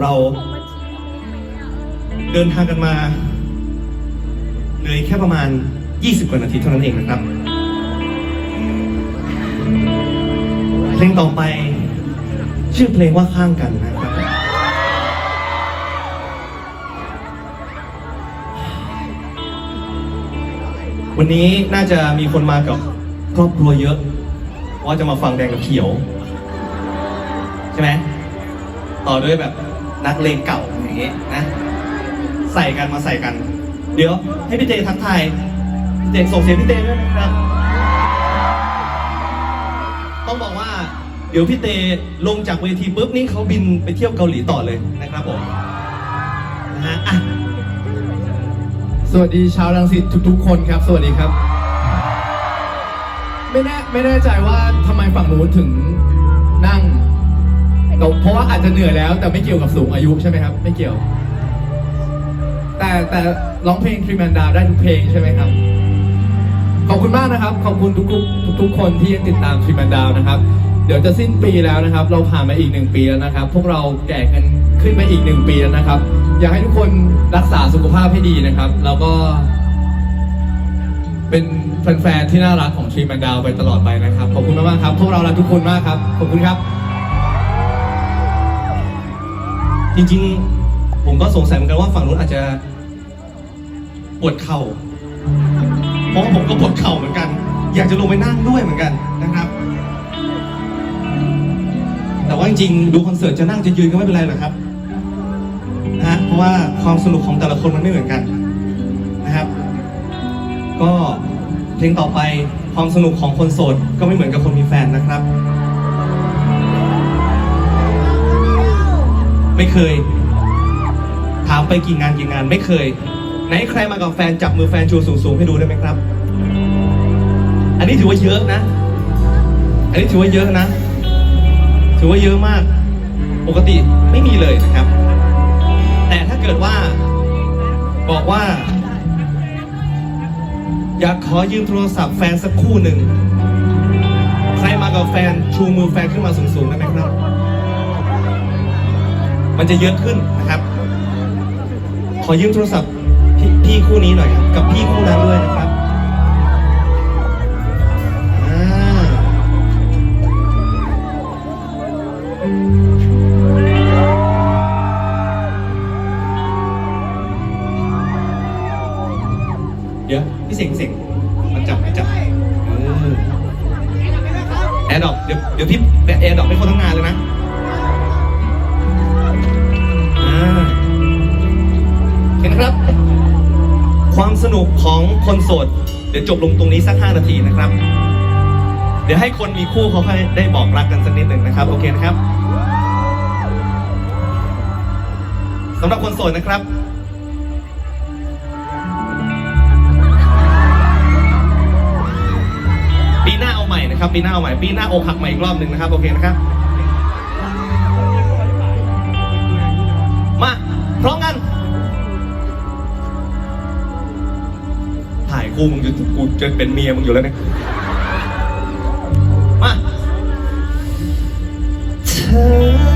เราเดินทางกันมาเลยแค่ประมาณ 20 กว่านาทีเท่านั้นเองนะครับ เพลงต่อไป ชื่อเพลงว่าข้างกันนะครับ วันนี้น่าจะมีคนมากับครอบครัวเยอะ ว่าจะมาฟังแดงกับเขียว ใช่ไหมต่อด้วยแบบ นักเลงเก่าอย่างเงี้ยนะ ใส่กันมาใส่กัน เดี๋ยว ให้พี่เจทักทายพี่เจส่งเสียงพี่เจด้วยนะครับ ต้องบอกว่า เดี๋ยวพี่เตลงจากเวทีปุ๊บนี่เขาบินไปเที่ยวเกาหลีต่อเลยนะครับผมนะฮะอะสวัสดีชาวรังสิตทุกๆ คนครับ สวัสดีครับ ไม่แน่ไม่แน่ใจว่าทำไมฝั่งนู้นถึงนั่ง แต่เพราะว่าอาจจะเหนื่อยแล้ว แต่ไม่เกี่ยวกับสูงอายุใช่ไหมครับ ไม่เกี่ยว แต่แต่ร้องเพลงทรีแมนดาวได้ทุกเพลงใช่ไหมครับ ขอบคุณมากนะครับ ขอบคุณทุกๆทุกคนที่ยังติดตามทรีแมนดาวนะครับ เดี๋ยวจะสิ้นปีแล้วนะครับ เราผ่านมาอีกหนึ่งปีแล้วนะครับ พวกเราแก่กันขึ้นไปอีกหนึ่งปีแล้วนะครับ อยากให้ทุกคนรักษาสุขภาพให้ดีนะครับ แล้วก็เป็นแฟนๆที่น่ารักของทรีแมนดาวไปตลอดไปนะครับ ขอบคุณมากๆครับ พวกเรารักทุกคนมากครับ ขอบคุณครับ จริงๆ ผมก็สงสัยเหมือนกันว่าฝั่งนู้นอาจจะปวดเข่า เพราะว่าผมก็ปวดเข่าเหมือนกัน อยากจะลงไปนั่งด้วยเหมือนกันนะครับ แต่ว่าจริงๆ ดูคอนเสิร์ตจะนั่งจะยืนก็ไม่เป็นไรหรอกครับนะฮะเพราะว่าความสนุกของแต่ละคนมันไม่เหมือนกันนะครับ ก็เพลงต่อไปความสนุกของคนโสดก็ไม่เหมือนกับคนมีแฟนนะครับ ไม่เคย ถามไปกี่งานกี่งานไม่เคย ไหนใครมากับแฟนจับมือแฟนชูสูงๆให้ดูได้ไหมครับ อันนี้ถือว่าเยอะนะ อันนี้ถือว่าเยอะนะ ถือว่าเยอะมาก ปกติไม่มีเลยนะครับ แต่ถ้าเกิดว่า บอกว่า อยากขอยืมโทรศัพท์แฟนสักคู่หนึ่งใครมากับแฟนชูมือแฟนขึ้นมาสูงๆได้ไหมครับ มันจะเยอะขึ้นนะครับ ขอยืมโทรศัพท์พี่คู่นี้หน่อยครับกับพี่คู่นั้นด้วยนะครับเดี๋ยวพี่เสงพี่เสงมันจับมันจับเออแอร์ดอปเดี๋ยวเดี๋ยวพี่แอร์ดรอปให้คนทั้งงานเลยนะ ครับ ความสนุกของคนโสด เดี๋ยวจบลงตรงนี้สัก5นาทีนะครับ เดี๋ยวให้คนมีคู่เขาค่อยได้บอกรักกันสักนิดหนึ่งนะครับ โอเคนะครับสำหรับคนโสดนะครับปีหน้าเอาใหม่นะครับปีหน้าเอาใหม่ปีหน้าอกหักใหม่อีกรอบหนึ่งนะครับโอเคนะครับ กูมึงจะกูจะเป็นเมียมึงอยู่แล้วเนี่ยมาเธอ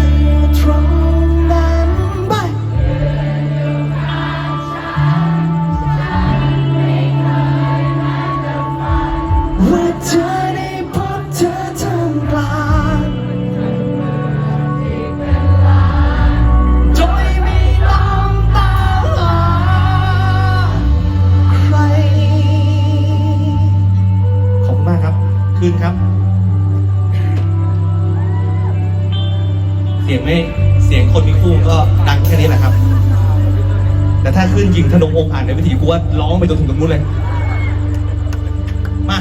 คู่ก็ดังแค่นี้แหละครับ แต่ถ้าขึ้นยิงธนงองค์อ่านในวิธีกูว่าร้องไปจนถึงตรงนู้นเลย มา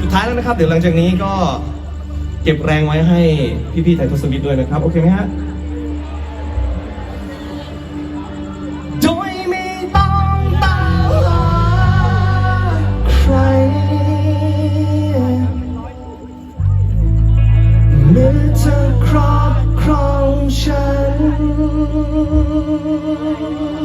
สุดท้ายแล้วนะครับ เดี๋ยวหลังจากนี้ก็เก็บแรงไว้ให้พี่ๆไทยทศมิตรด้วยนะครับ โอเคไหมฮะโดยไม่ต้องตามหาใครเมื่อเธอครอบครองฉันื่อ